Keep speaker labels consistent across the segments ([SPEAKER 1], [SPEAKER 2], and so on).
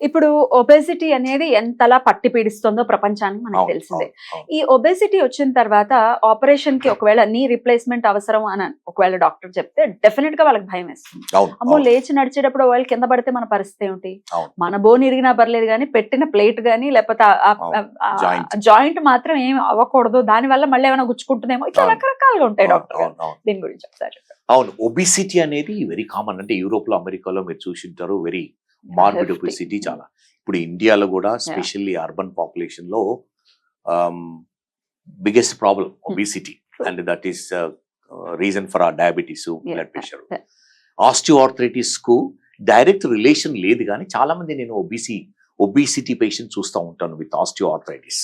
[SPEAKER 1] ఇప్పుడు ఒబేసిటీ అనేది ఎంతలా పట్టి పీడిస్తుందో ప్రపంచానికి మనకు తెలిసిందే. ఈ ఒబేసిటీ వచ్చిన తర్వాత ఆపరేషన్కి ఒకవేళ నీ రిప్లేస్మెంట్ అవసరం అని ఒకవేళ డాక్టర్ చెప్తే డెఫినెట్గా వాళ్ళకి భయం వేస్తుంది అమ్మో లేచి నడిచేటప్పుడు వాళ్ళు కింద పడితే మన పరిస్థితి ఏమిటి
[SPEAKER 2] అవును.
[SPEAKER 1] మన బోన్ ఇరిగినా పర్లేదు కానీ పెట్టిన ప్లేట్ గానీ లేకపోతే. జాయింట్ మాత్రం ఏం అవ్వకూడదు దాని వల్ల మళ్ళీ ఏమైనా గుచ్చుకుంటుందేమో ఇట్లా. రకరకాలుగా ఉంటాయి డాక్టర్. దీని గురించి ఒకసారి.
[SPEAKER 2] అవును ఒబిసిటీ అనేది వెరీ కామన్ అంటే యూరోప్లో అమెరికాలో మీరు చూసింటారు వెరీ మార్బిడ్. ఒబిసిటీ చాలా ఇప్పుడు ఇండియాలో కూడా specially urban పాపులేషన్లో biggest problem obesity and that is reason for ah diabetes blood pressure. ఆస్టియోఆర్థరైటిస్కు direct relation లేదు కానీ చాలా మంది నేను ఒబిసి ఒబిసిటీ పేషెంట్ చూస్తూ ఉంటాను విత్ ఆస్టియోఆర్థరైటిస్.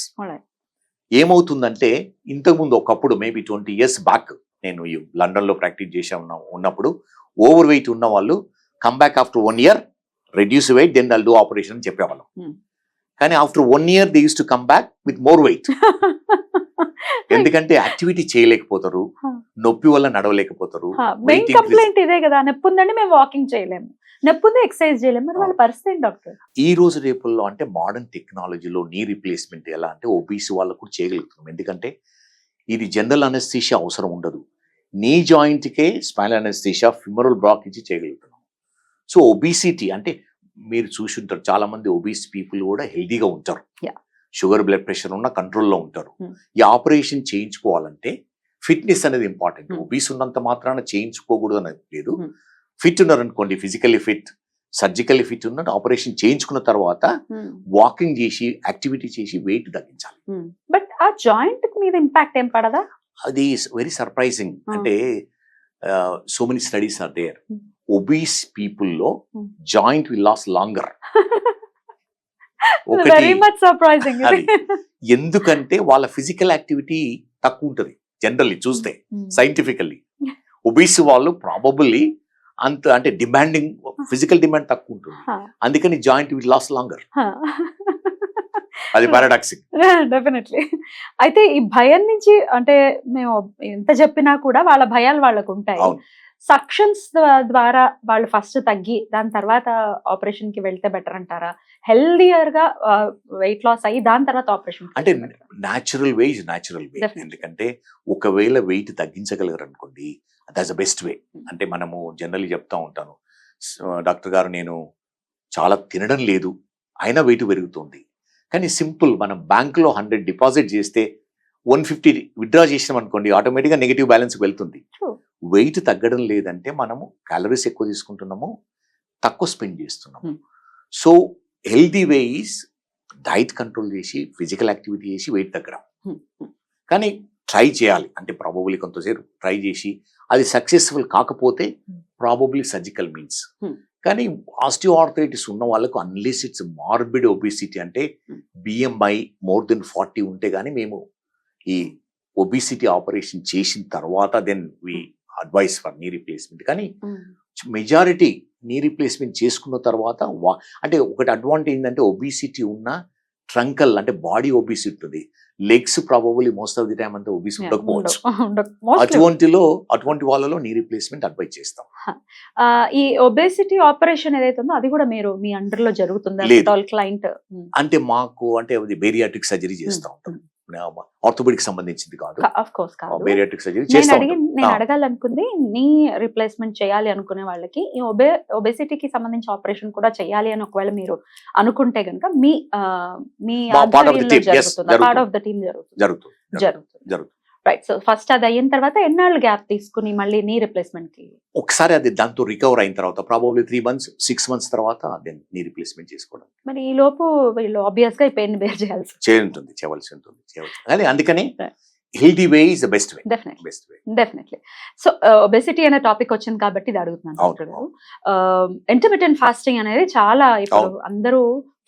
[SPEAKER 2] ఏమవుతుందంటే ఇంతకుముందు ఒకప్పుడు మేబీ ట్వంటీ ఇయర్స్ బ్యాక్ నేను లండన్లో ప్రాక్టీస్ చేసే ఉన్న ఉన్నప్పుడు ఓవర్ వెయిట్ ఉన్న వాళ్ళు come back after one year reduce weight then they'll do operation అని చెప్పేవాళ్ళం.
[SPEAKER 1] Hmm.
[SPEAKER 2] కానీ after one year they use to come back with more weight ఎందుకంటే యాక్టివిటీ చేయలేకపోతారు. నొప్పి వల్ల నడవలేకపోతారు
[SPEAKER 1] మెయిన్ కంప్లైంట్ ఇదే కదా నొప్పి ఉందండి మేము వాకింగ్ చేయలేము. నొప్పి ఉంది ఎక్సర్సైజ్ చేయలేము మరి వాళ్ళ పరిస్థితి ఏంటి డాక్టర్?
[SPEAKER 2] ఈ రోజు రేపుల్లో అంటే మోడర్న్ టెక్నాలజీలో నీ రీప్లేస్మెంట్ ఎలా అంటే ఒబీసీ వాళ్ళకు కూడా చేయగలుగుతున్నాం. ఎందుకంటే ఇది జనరల్ అనస్థీషియా అవసరం ఉండదు. నీ జాయింట్కే స్పైనల్ అనస్థీషియా ఫిమరల్ బ్లాక్ ఇచ్చి చేయగలుగుతున్నాం. సో ఒబిసిటీ అంటే మీరు చూసి ఉంటారు చాలా మంది ఒబీస్ పీపుల్ కూడా హెల్దీగా ఉంటారు. షుగర్ బ్లడ్ ప్రెషర్ ఉన్న కంట్రోల్లో ఉంటారు
[SPEAKER 1] Hmm.
[SPEAKER 2] ఈ ఆపరేషన్ చేయించుకోవాలంటే ఫిట్నెస్ అనేది ఇంపార్టెంట్
[SPEAKER 1] Hmm.
[SPEAKER 2] ఒబీస్ ఉన్నంత మాత్రాన చేయించుకోకూడదు అనేది లేదు
[SPEAKER 1] Hmm.
[SPEAKER 2] ఫిట్ ఉన్నారనుకోండి ఫిజికల్లీ ఫిట్ సర్జికల్లీ ఫిట్ ఉన్నట్టు ఆపరేషన్ చేయించుకున్న తర్వాత వాకింగ్ చేసి యాక్టివిటీ చేసి వెయిట్ తగ్గించాలి
[SPEAKER 1] బట్ ఆ జాయింట్ మీద ఇంపాక్ట్ ఏం పడదా
[SPEAKER 2] అది వెరీ సర్ప్రైజింగ్. అంటే so many studies are there
[SPEAKER 1] Hmm.
[SPEAKER 2] Obese పీపుల్లో
[SPEAKER 1] Hmm.
[SPEAKER 2] Joint will last longer ఒకటి. ఎందుకంటే వాళ్ళ ఫిజికల్ యాక్టివిటీ తక్కువ ఉంటుంది జనరల్లీ చూస్తే సైంటిఫికల్లీ ఒబీస్ వాళ్ళు ప్రాబబుల్లీ అంత అంటే డిమాండింగ్ ఫిజికల్ డిమాండ్ తక్కువ ఉంటుంది. అందుకని జాయింట్ విల్ లాస్ లాంగర్ అది పారాడాక్సిక్
[SPEAKER 1] డెఫినెట్లీ అయితే ఈ భయం నుంచి అంటే మేము ఎంత చెప్పినా కూడా వాళ్ళ భయాలు వాళ్ళకు ఉంటాయి. సక్షన్స్ ద్వారా వాళ్ళు ఫస్ట్ తగ్గి దాని తర్వాత ఆపరేషన్కి వెళ్తే బెటర్ అంటారా? హెల్దియర్గా వెయిట్ లాస్ అయ్యి దాని తర్వాత ఆపరేషన్
[SPEAKER 2] అంటే natural way is natural way. ఎందుకంటే ఒకవేళ వెయిట్ తగ్గించగలరు అనుకోండి దట్స్ ద బెస్ట్ వే. అంటే మనము జనరల్లీ చెప్తా ఉంటాను. "స- డాక్టర్ గారు నేను చాలా తినడం లేదు అయినా వెయిట్ పెరుగుతుంది. కానీ సింపుల్ మనం బ్యాంకులో హండ్రెడ్ డిపాజిట్ చేస్తే వన్ ఫిఫ్టీ విత్డ్రా చేసినాం అనుకోండి ఆటోమేటిక్గా నెగిటివ్ బ్యాలెన్స్ వెళ్తుంది. వెయిట్ తగ్గడం లేదంటే మనము క్యాలరీస్ ఎక్కువ తీసుకుంటున్నాము తక్కువ స్పెండ్ చేస్తున్నాము. So healthy way is diet control చేసి ఫిజికల్ యాక్టివిటీ చేసి వెయిట్ తగ్గడం కానీ ట్రై చేయాలి అంటే ప్రాబబ్లీ కొంతసేపు ట్రై చేసి అది సక్సెస్ఫుల్ కాకపోతే. Probably surgical means. కానీ ఆస్టియోఆర్థరైటిస్ ఉన్న వాళ్ళకు అన్లెస్ ఇట్స్ మార్బిడ్ ఒబిసిటీ అంటే. బిఎంఐ మోర్ దెన్ ఫార్టీ ఉంటే కానీ మేము ఈ ఒబిసిటీ ఆపరేషన్ చేసిన తర్వాత then we advise for knee replacement కానీ మెజారిటీ నీ రీప్లేస్మెంట్ చేసుకున్న తర్వాత అంటే ఒకటి అడ్వాంటేజ్ ఏంటంటే ఒబిసిటీ ఉన్న ట్రంకల్ అంటే బాడీ ఒబిసిటీ ఉంటుంది. Legs probably most of the time అంతా ఒబిసి ఉండకపోవచ్చు. అటువంటిలో అటువంటి వాళ్ళలో నీ రీప్లేస్మెంట్ అడ్వైజ్ చేస్తాం.
[SPEAKER 1] ఈ ఒబేసిటీ ఆపరేషన్ ఏదైతే ఉందో అది కూడా మీరు మీ అండర్లో జరుగుతుందా. క్లయింట్
[SPEAKER 2] అంటే మాకు అంటే అది బేరియాట్రిక్ సర్జరీ చేస్తూ ఉంటాం. ఆర్థోపెడిక్ సంబంధించింది కాదు. బేరియాట్రిక్ సర్జరీ
[SPEAKER 1] నేను. అడగాలనుకుంది నీ రిప్లేస్మెంట్ చేయాలి అనుకునే వాళ్ళకి ఈ ఒబే ఒబేసిటీకి సంబంధించి ఆపరేషన్ కూడా చేయాలి అని ఒకవేళ మీరు అనుకుంటే గనుక మీ మీ పార్ట్. ఆఫ్ ద టీమ్ జరుగుతుంది.
[SPEAKER 2] జరుగుతుంది.
[SPEAKER 1] జరుగుతుంది. రైట్ సో ఫస్ట్ అది అయిన తర్వాత ఎన్నాళ్ళు గ్యాప్ తీసుకుని మళ్ళీ నీ రిప్లేస్మెంట్కి?
[SPEAKER 2] ఒకసారి అది దాంతో రికవర్ అయిన తర్వాత probably three months six months తర్వాత దెన్ నీ రీప్లేస్మెంట్ చేసుకోవడం.
[SPEAKER 1] మరి ఈ లోపు వీళ్ళు ఆబ్వియస్గా పెయిన్ బేర్ చేయాల్సి
[SPEAKER 2] చేయ ఉంటుంది చేయవలసి ఉంటుంది చేయవలసి కానీ అందుకని. Healthy way is the best way
[SPEAKER 1] definitely
[SPEAKER 2] best way
[SPEAKER 1] definitely so obesity అనే టాపిక్ వచ్చింది కాబట్టి ఇది అడుగుతున్నాను డాక్టర్ గారు. ఇంటర్మీడియట్ ఫాస్టింగ్ అనేది చాలా ఇప్పుడు. అందరూ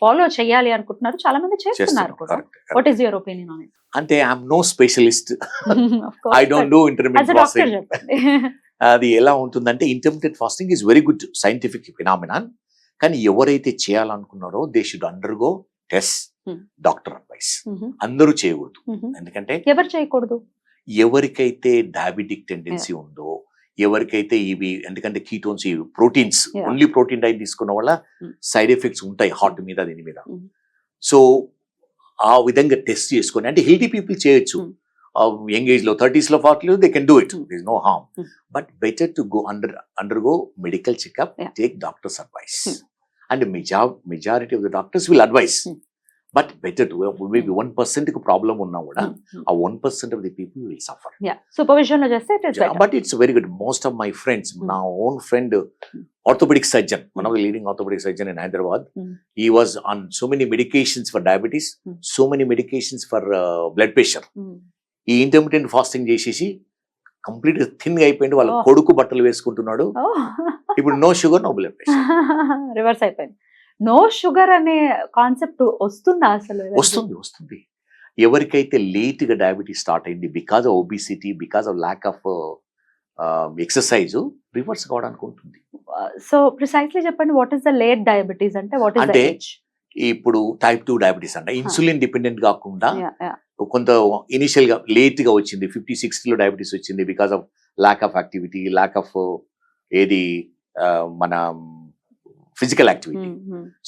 [SPEAKER 1] ఫాలో చేయాలి అనుకుంటున్నారు చాలా మంది చేస్తున్నారు కూడా. What. Is your opinion on
[SPEAKER 2] అంటే I'm no specialist
[SPEAKER 1] it
[SPEAKER 2] I don't do intermediate fasting అది ఎలా ఉంటుందంటే intermediate fasting is very good scientific phenomenon కానీ ఎవరైతే చేయాలనుకున్నారో they should undergo test. Doctor advice అందరూ చేయకూడదు. ఎందుకంటే
[SPEAKER 1] ఎవరు చేయకూడదు?
[SPEAKER 2] ఎవరికైతే డయాబెటిక్ టెండెన్సీ ఉందో ఎవరికైతే ఇవి ఎందుకంటే కీటోన్స్ ఇవి ప్రోటీన్స్. ఓన్లీ ప్రోటీన్ డైట్ తీసుకున్న వల్ల. సైడ్ ఎఫెక్ట్స్ ఉంటాయి హార్ట్ మీద దీని మీద. సో ఆ విధంగా టెస్ట్ చేసుకొని అంటే హెల్తీ పీపుల్ చేయొచ్చు
[SPEAKER 1] Mm.
[SPEAKER 2] యంగ్ ఏజ్లో థర్టీస్లో forty they can do it. This no harm. But better to go under undergo medical checkup. Take doctors advice. And మెజా majority of the doctors will advise. But better to maybe one పర్సెంట్కు problem ఉన్నా కూడా
[SPEAKER 1] Hmm.
[SPEAKER 2] ఆ one percent of the people will suffer
[SPEAKER 1] సూపర్విజన్లో చేస్తే.
[SPEAKER 2] But it's very good most of my friends
[SPEAKER 1] Mm.
[SPEAKER 2] నా own friend orthopaedic surgeon one of the leading orthopaedic surgeon in Hyderabad
[SPEAKER 1] Mm.
[SPEAKER 2] He was on so many medications for diabetes
[SPEAKER 1] Mm.
[SPEAKER 2] So many medications for blood pressure. He intermediate fasting చేసేసి complete thin అయిపోయింది వాళ్ళ
[SPEAKER 1] Oh.
[SPEAKER 2] కొడుకు బట్టలు వేసుకుంటున్నాడు
[SPEAKER 1] Oh.
[SPEAKER 2] ఇప్పుడు no sugar no blood pressure
[SPEAKER 1] reverse అయిపోయింది no sugar అనే concept వస్తుందా అసలు
[SPEAKER 2] వస్తుంది వస్తుంది. ఎవరికైతే లేట్గా డయాబెటీస్ స్టార్ట్ అయింది because of obesity because of lack of exercise reverse కావడానికి ఉంటుంది.
[SPEAKER 1] సో ప్రిసైజ్లీ చెప్పండి what is the late diabetes అంటే వాట్ ద
[SPEAKER 2] అంటే ఇప్పుడు టైప్ టూ డయాబెటీస్ అంటే. ఇన్సులిన్ డిపెండెంట్ కాకుండా కొంత ఇనిషియల్గా లేట్గా వచ్చింది ఫిఫ్టీ సిక్స్టీలో డయాబెటీస్ వచ్చింది because of lack of activity lack of ఏది మన ఫిజికల్ యాక్టివిటీ.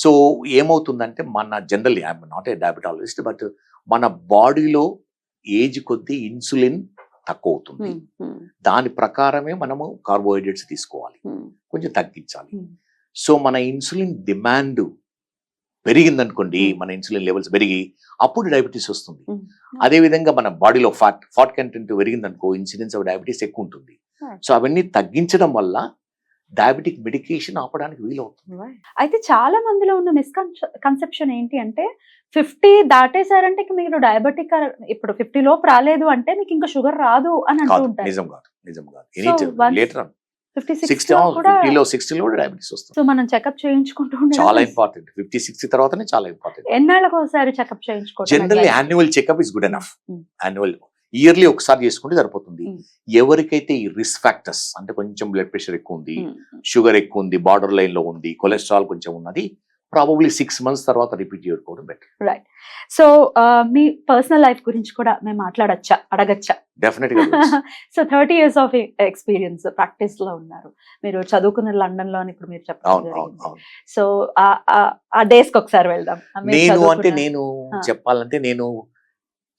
[SPEAKER 2] సో ఏమవుతుందంటే మన generally I'm not a diabetologist but మన బాడీలో ఏజ్ కొద్దీ ఇన్సులిన్ తక్కువ అవుతుంది దాని ప్రకారమే మనము కార్బోహైడ్రేట్స్ తీసుకోవాలి. కొంచెం తగ్గించాలి. సో మన ఇన్సులిన్ డిమాండ్ పెరిగిందనుకోండి. మన ఇన్సులిన్ లెవెల్స్ పెరిగి అప్పుడు డయాబెటీస్ వస్తుంది.
[SPEAKER 1] Hmm.
[SPEAKER 2] అదే విధంగా మన బాడీలో ఫ్యాట్ ఫ్యాట్ కంటెంట్ పెరిగిందనుకో ఇన్సిడెన్స్ ఆఫ్ డయాబెటీస్ ఎక్కువ ఉంటుంది. సో అవన్నీ తగ్గించడం వల్ల డయాబెటిక్ మెడికేషన్ ఆపడానికి వీలవుతుంది.
[SPEAKER 1] అయితే చాలా మందిలో ఉన్న మిస్కన్సెప్షన్ ఏంటి అంటే ఫిఫ్టీ దాటేసారంటే మీరు డయాబెటిక్ ఇప్పుడు ఫిఫ్టీ లోపు రాలేదు అంటే మీకు ఇంకా షుగర్ రాదు అని అంటూ
[SPEAKER 2] కాదు
[SPEAKER 1] ఉంటారు.
[SPEAKER 2] నిజం కాదు కాదు. లేటర్
[SPEAKER 1] సో మనం చెకప్ చేయించుకుంటూ
[SPEAKER 2] చాలా ఇంపార్టెంట్ ఫిఫ్టీ సిక్స్టీ తర్వాతనే చాలా ఇంపార్టెంట్
[SPEAKER 1] ఎన్నాళ్ళకు ఒకసారి చెకప్ చేయించుకోవడం
[SPEAKER 2] generally
[SPEAKER 1] advice?
[SPEAKER 2] Annual checkup is good enough. Annual yearly ఒకసారి చేసుకుంటే సరిపోతుంది. ఎవరికైతే ఈ రిస్క్ ఫ్యాక్టర్స్ అంటే కొంచెం బ్లడ్ ప్రెషర్ ఎక్కువ ఉంది. షుగర్ ఎక్కువ ఉంది బార్డర్ లైన్లో ఉంది కొలెస్ట్రాల్ కొంచెం ఉన్నది ప్రాబబ్లీ సిక్స్ మంత్స్ తర్వాత రిపీట్ చేసుకోవడం బెటర్
[SPEAKER 1] సో ఆ, మీ పర్సనల్ లైఫ్ గురించి కూడా మేము మాట్లాడచ్చా అడగచ్చా?
[SPEAKER 2] డెఫినెట్గా
[SPEAKER 1] so thirty years of experience ప్రాక్టీస్లో ఉన్నారు. మీరు చదువుకున్న లండన్లో ఇప్పుడు మీరు
[SPEAKER 2] అవును
[SPEAKER 1] సో ఆ- డేస్కి ఒకసారి వెళ్దాం.
[SPEAKER 2] నేను అంటే నేను. చెప్పాలంటే నేను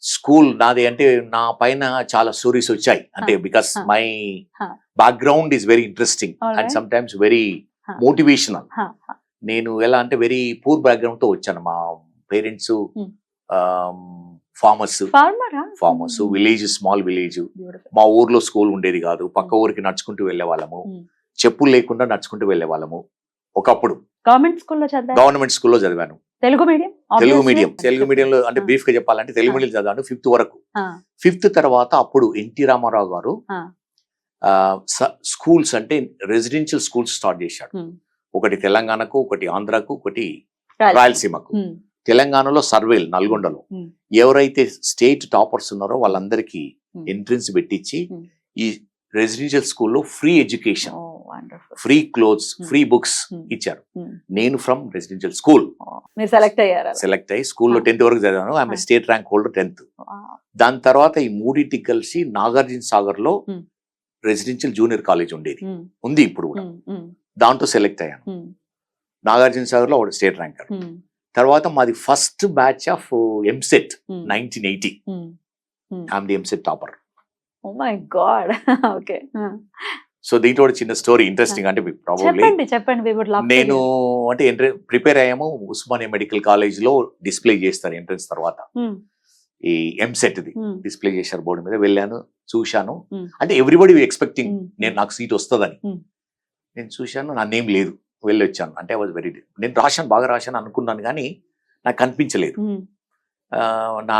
[SPEAKER 2] స్కూల్ నాది అంటే నా పైన చాలా స్టోరీస్ వచ్చాయి అంటే because. My. Background is very interesting and. Some times very. Motivational. నేను ఎలా అంటే వెరీ పూర్ బ్యాక్గ్రౌండ్తో వచ్చాను మా పేరెంట్స్
[SPEAKER 1] Hmm.
[SPEAKER 2] ఫార్మర్స్
[SPEAKER 1] ఫార్మరా
[SPEAKER 2] farmers
[SPEAKER 1] Hmm.
[SPEAKER 2] Village small village. మా ఊర్లో స్కూల్ ఉండేది కాదు పక్క ఊరికి నడుచుకుంటూ వెళ్ళే వాళ్ళము
[SPEAKER 1] Hmm.
[SPEAKER 2] చెప్పులు లేకుండా నడుచుకుంటూ వెళ్ళే వాళ్ళము ఒకప్పుడు
[SPEAKER 1] గవర్నమెంట్ స్కూల్లో
[SPEAKER 2] గవర్నమెంట్ స్కూల్లో చదివాను
[SPEAKER 1] తెలుగు మీడియం
[SPEAKER 2] తెలుగు. మీడియం తెలుగు మీడియంలో అంటే. బ్రీఫ్గా చెప్పాలంటే తెలుగు. మీడియం చదివాను ఫిఫ్త్ వరకు ఫిఫ్త్ తర్వాత అప్పుడు ఎన్టీ రామారావు గారు. స్కూల్స్ అంటే రెసిడెన్షియల్ స్కూల్స్ స్టార్ట్ చేశాడు. ఒకటి తెలంగాణకు ఒకటి ఆంధ్రాకు ఒకటి
[SPEAKER 1] రాయలసీమ.
[SPEAKER 2] రాయలసీమకు. తెలంగాణలో సర్వేల్ నల్గొండలో. ఎవరైతే స్టేట్ టాపర్స్ ఉన్నారో వాళ్ళందరికీ. ఎంట్రన్స్ పెట్టించి. ఈ రెసిడెన్షియల్ స్కూల్లో free education. Free clothes
[SPEAKER 1] Hmm.
[SPEAKER 2] Free books
[SPEAKER 1] Hmm.
[SPEAKER 2] ఇచ్చారు.
[SPEAKER 1] Hmm.
[SPEAKER 2] నేను ఫ్రమ్ రెసిడెన్షియల్ స్కూల్
[SPEAKER 1] సెలెక్ట్ అయ్యారు
[SPEAKER 2] సెలెక్ట్ అయ్యి స్కూల్లో
[SPEAKER 1] Ah.
[SPEAKER 2] టెన్త్ వరకు చదివాను. ఆమె
[SPEAKER 1] Ah.
[SPEAKER 2] State rank holder tenth దాని తర్వాత ఈ మూడింటికి కలిసి నాగార్జున సాగర్లో
[SPEAKER 1] Hmm.
[SPEAKER 2] రెసిడెన్షియల్ జూనియర్ కాలేజ్ ఉండేది. ఉంది ఇప్పుడు కూడా.
[SPEAKER 1] Hmm.
[SPEAKER 2] దాంట్లో సెలెక్ట్ అయ్యాను. నాగార్జున సాగర్లో స్టేట్ ర్యాంకర్ తర్వాత మాది first batch of EAMCET nineteen eighty I'm the EAMCET topper
[SPEAKER 1] oh my god okay
[SPEAKER 2] so దీంట్లో చిన్న స్టోరీ ఇంట్రెస్టింగ్ అంటే ప్రాబబ్లీ
[SPEAKER 1] చెప్పండి
[SPEAKER 2] నేను అంటే ప్రిపేర్ అయ్యాము ఉస్మానియా మెడికల్ కాలేజ్లో డిస్ప్లే చేస్తారు ఎంట్రన్స్ తర్వాత. ఈ ఎంసెట్ ది డిస్ప్లే చేశారు బోర్డు మీద వెళ్ళాను చూశాను. అంటే ఎవ్రీబడి ఎక్స్పెక్టింగ్ నేను నాకు సీట్ వస్తుందని. నేను చూశాను నా నేమ్ లేదు వెళ్ళి వచ్చాను అంటే వాజ్ వెరీ నేను రాశాను బాగా రాశాను అనుకున్నాను కానీ నాకు కనిపించలేదు. నా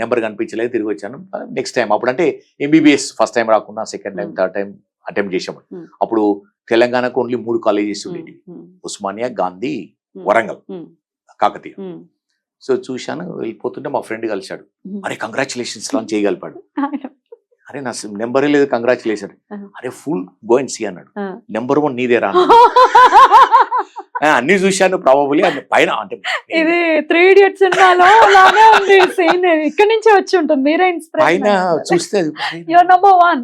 [SPEAKER 2] నెంబర్ కనిపించలేదు తిరిగి వచ్చాను. నెక్స్ట్ టైం అప్పుడు అంటే ఎంబీబీఎస్ ఫస్ట్ టైం రాకుండా second time. Third time attempt చేసాము. అప్పుడు తెలంగాణకు ఓన్లీ మూడు కాలేజెస్ ఉండేవి ఉస్మానియా గాంధీ వరంగల్ కాకతీయ. సో చూశాను వెళ్ళిపోతుంటే మా ఫ్రెండ్ కలిశాడు. అరే కంగ్రాచులేషన్స్ లాంచ్ చేయగలిపాడు. అరే నా నెంబరే లేదు కంగ్రాచులేషన్. అరే ఫుల్ గో అండ్ సి అన్నాడు. నెంబర్ వన్ నీదేరా అన్నాడు. ఆ, అన్ని చూశాను ప్రాబబులీ పైన అంటే
[SPEAKER 1] ఇది త్రీ ఇడియట్ సినిమాలో అలానే ఉంది సీన్ ఇక్కడ నుంచే వచ్చి ఉంటుంది. మీరే
[SPEAKER 2] పైన
[SPEAKER 1] ఇన్స్పిరేషన్
[SPEAKER 2] చూస్తే
[SPEAKER 1] యువర్ నంబర్ వన్